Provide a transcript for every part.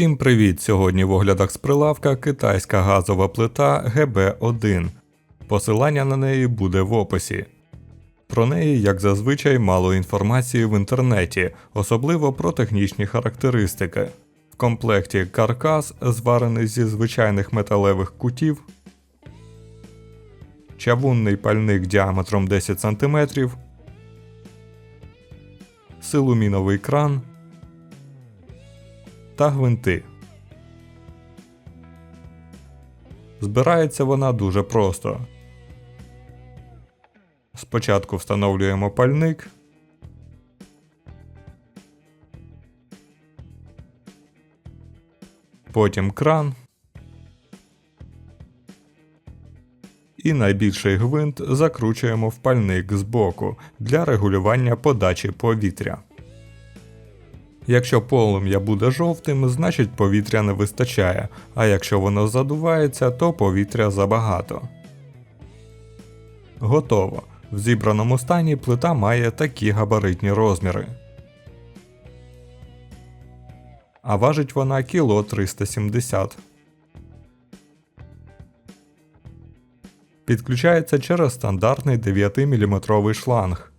Всім привіт! Сьогодні в оглядах з прилавка китайська газова плита GB1. Посилання на неї буде в описі. Про неї, як зазвичай, мало інформації в інтернеті, особливо про технічні характеристики. В комплекті каркас, зварений зі звичайних металевих кутів, чавунний пальник діаметром 10 см, силуміновий кран та гвинти. Збирається вона дуже просто. Спочатку встановлюємо пальник. Потім кран. І найбільший гвинт закручуємо в пальник збоку для регулювання подачі повітря. Якщо полум'я буде жовтим, значить повітря не вистачає, а якщо воно задувається, то повітря забагато. Готово. В зібраному стані плита має такі габаритні розміри. А важить вона кіло 370. Підключається через стандартний 9-мм шланг.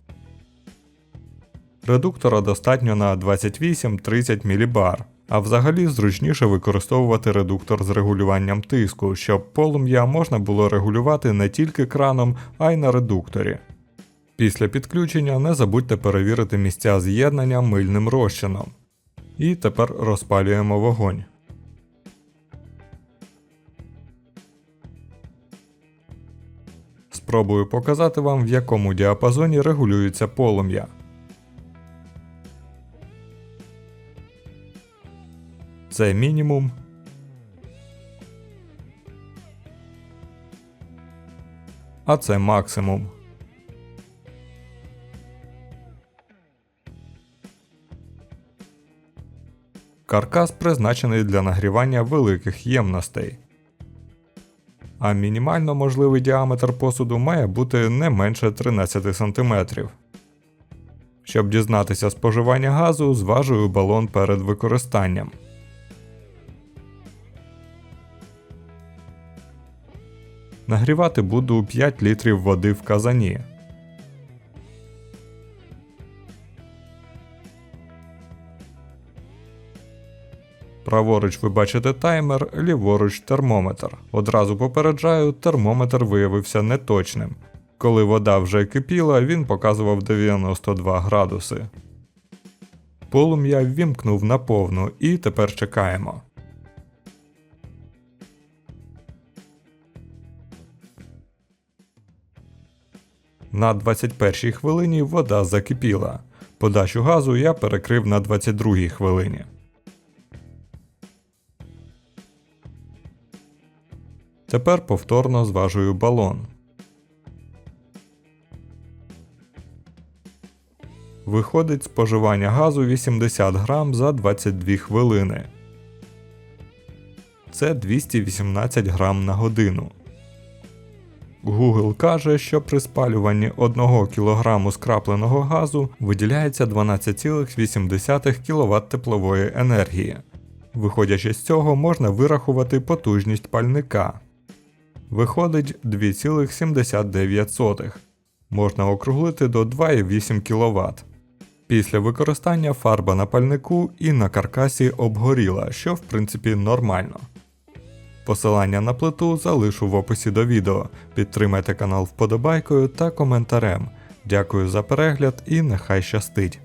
Редуктора достатньо на 28-30 мілібар, а взагалі зручніше використовувати редуктор з регулюванням тиску, щоб полум'я можна було регулювати не тільки краном, а й на редукторі. Після підключення не забудьте перевірити місця з'єднання мильним розчином. І тепер розпалюємо вогонь. Спробую показати вам, в якому діапазоні регулюється полум'я. Це мінімум. А це максимум. Каркас призначений для нагрівання великих ємностей. А мінімально можливий діаметр посуду має бути не менше 13 см. Щоб дізнатися споживання газу, зважую балон перед використанням. Нагрівати буду 5 літрів води в казані. Праворуч ви бачите таймер, ліворуч термометр. Одразу попереджаю, термометр виявився неточним. Коли вода вже кипіла, він показував 92 градуси. Полум'я ввімкнув наповну і тепер чекаємо. На 21 хвилині вода закипіла. Подачу газу я перекрив на 22 хвилині. Тепер повторно зважую балон. Виходить споживання газу 80 грам за 22 хвилини. Це 218 грам на годину. Google каже, що при спалюванні 1 кг скрапленого газу виділяється 12,8 кВт теплової енергії. Виходячи з цього, можна вирахувати потужність пальника. Виходить 2,79. Можна округлити до 2,8 кВт. Після використання фарба на пальнику і на каркасі обгоріла, що в принципі нормально. Посилання на плиту залишу в описі до відео. Підтримайте канал вподобайкою та коментарем. Дякую за перегляд і нехай щастить!